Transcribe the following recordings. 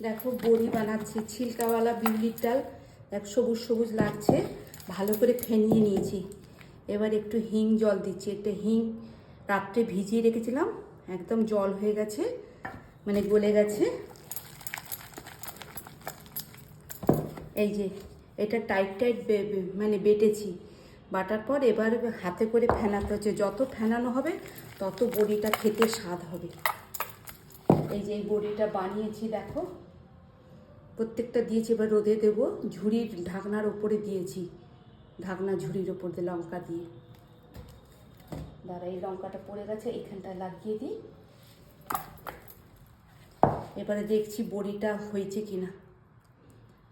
দেখো, বড়ি বানাচ্ছি, ছিলকাওয়ালা বিউলির ডাল। দেখ, সবুজ সবুজ লাগছে। ভালো করে ফেনিয়ে নিয়েছি। এবার একটু হিং জল দিচ্ছি। একটা হিং রাত্রে ভিজিয়ে রেখেছিলাম। একদম জল হয়ে গেছে মানে গলে গেছে। এই যে, এটা টাইট টাইট মানে বেটেছি। বাটার পর এবার হাতে করে ফেনাতে হচ্ছে। যত ফেনানো হবে, তত বড়িটা খেতে স্বাদ হবে। এই যে, এই বড়িটা বানিয়েছি, দেখো। প্রত্যেকটা দিয়েছি, এবার রোদে দেবো ঝুড়ির ঢাকনার ওপরে দিয়েছি। ঢাকনা ঝুড়ির ওপর দিয়ে লঙ্কা দিয়ে। দাঁড়া, এই লঙ্কাটা পড়ে গেছে, এখানটায় লাগিয়ে দিই। এবারে দেখছি বড়িটা হয়েছে কিনা।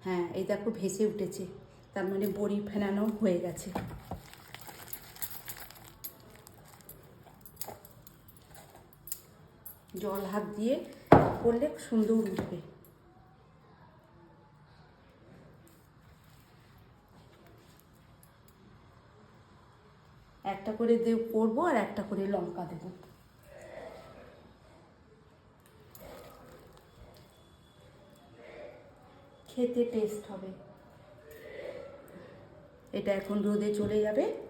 হ্যাঁ এই দেখো ভেসে উঠেছে, তার মানে বড়ি ফেনানো হয়ে গেছে। জল হাত দিয়ে করলে সুন্দর উঠবে। একটা করে দেব করব আর একটা করে লঙ্কা দেব। খেতে টেস্ট হবে। এটা এখন রোদে চলে যাবে।